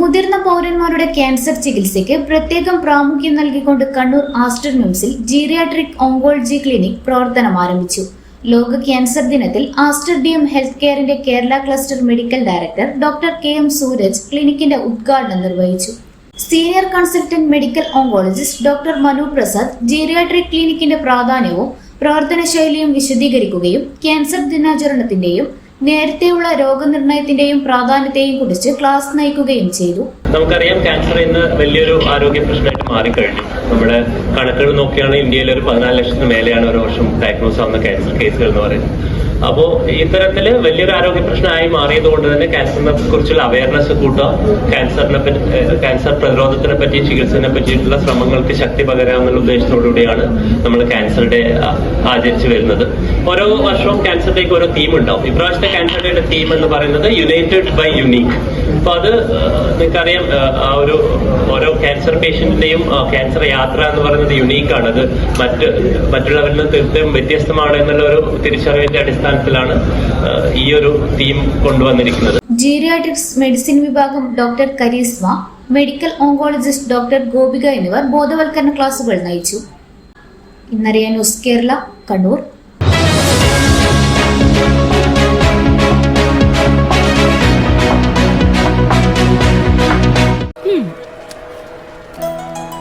മുതിർന്ന പൗരന്മാരുടെ ക്യാൻസർ ചികിത്സയ്ക്ക് പ്രത്യേകം പ്രാമുഖ്യം നൽകിക്കൊണ്ട് കണ്ണൂർ ആസ്റ്റർ ന്യൂസിൽ ജീറിയാട്രിക് ഓങ്കോളജി ക്ലിനിക് പ്രവർത്തനം ആരംഭിച്ചു. ലോക ക്യാൻസർ ദിനത്തിൽ Aster D M health കെയറിന്റെ Kerala cluster medical director doctor K M Suraj ക്ലിനിക്കിന്റെ ഉദ്ഘാടനം നിർവഹിച്ചു. Senior consultant medical oncologist doctor Manu Prasad geriatric ക്ലിനിക്കിന്റെ പ്രാധാന്യവും പ്രവർത്തന ശൈലിയും വിശദീകരിക്കുകയും ക്യാൻസർ ദിനാചരണത്തിന്റെയും നേരത്തെയുള്ള രോഗനിർണയത്തിന്റെയും പ്രാധാന്യത്തെയും കുറിച്ച് ക്ലാസ് നയിക്കുകയും ചെയ്തു. നമുക്കറിയാം ക്യാൻസർ ഇന്ന് വലിയൊരു ആരോഗ്യ പ്രശ്നമായിട്ട് മാറിക്കഴിഞ്ഞു. നമ്മുടെ കണക്കുകൾ നോക്കിയാണ് ഇന്ത്യയിൽ ഒരു പതിനാല് ലക്ഷത്തിന് മേലെയാണ് ഒരു വർഷം ഡയഗ്നോസ് ആവുന്ന ക്യാൻസർ കേസുകൾ എന്ന് പറയുന്നത്. അപ്പോൾ ഇത്തരത്തിൽ വലിയൊരു ആരോഗ്യ പ്രശ്നമായി മാറിയത് കൊണ്ട് തന്നെ ക്യാൻസറിനെ കുറിച്ചുള്ള അവയർനെസ് കൂട്ടുക ക്യാൻസറിനെ പറ്റി ക്യാൻസർ പ്രതിരോധത്തിനെ പറ്റി ചികിത്സനെ പറ്റിയിട്ടുള്ള ശ്രമങ്ങൾക്ക് ശക്തി പകരാമെന്നുള്ള ഉദ്ദേശത്തോടുകൂടിയാണ് നമ്മൾ ക്യാൻസർ ഡേ ആചരിച്ചു വരുന്നത്. ഓരോ വർഷവും ക്യാൻസർ ഡേക്ക് ഓരോ തീം ഉണ്ടാവും. ഇപ്രാവശ്യത്തെ ക്യാൻസർ ഡേയുടെ തീം എന്ന് പറയുന്നത് യുണൈറ്റഡ് ബൈ യുണീക്ക് അപ്പൊ അത് നിങ്ങൾക്കറിയാം ആ ഒരു ഓരോ ക്യാൻസർ പേഷ്യന്റിന്റെയും ക്യാൻസർ യാത്ര എന്ന് പറയുന്നത് യുണീക്കാണ് അത് മറ്റ് മറ്റുള്ളവരിൽ നിന്ന് തീർത്തും വ്യത്യസ്തമാണ് എന്നുള്ള ഒരു തിരിച്ചറിവിന്റെ അടിസ്ഥാനത്തിലാണ് ഈ ഒരു തീം കൊണ്ടുവന്നിരിക്കുന്നത്. ജീരിയാട്രിക്സ് മെഡിസിൻ വിഭാഗം doctor Karishma medical oncologist doctor Gopika എന്നിവർ ബോധവൽക്കരണ ക്ലാസുകൾ നയിച്ചു. ഇന്നറിയ ന്യൂസ് കേരള കണ്ണൂർ.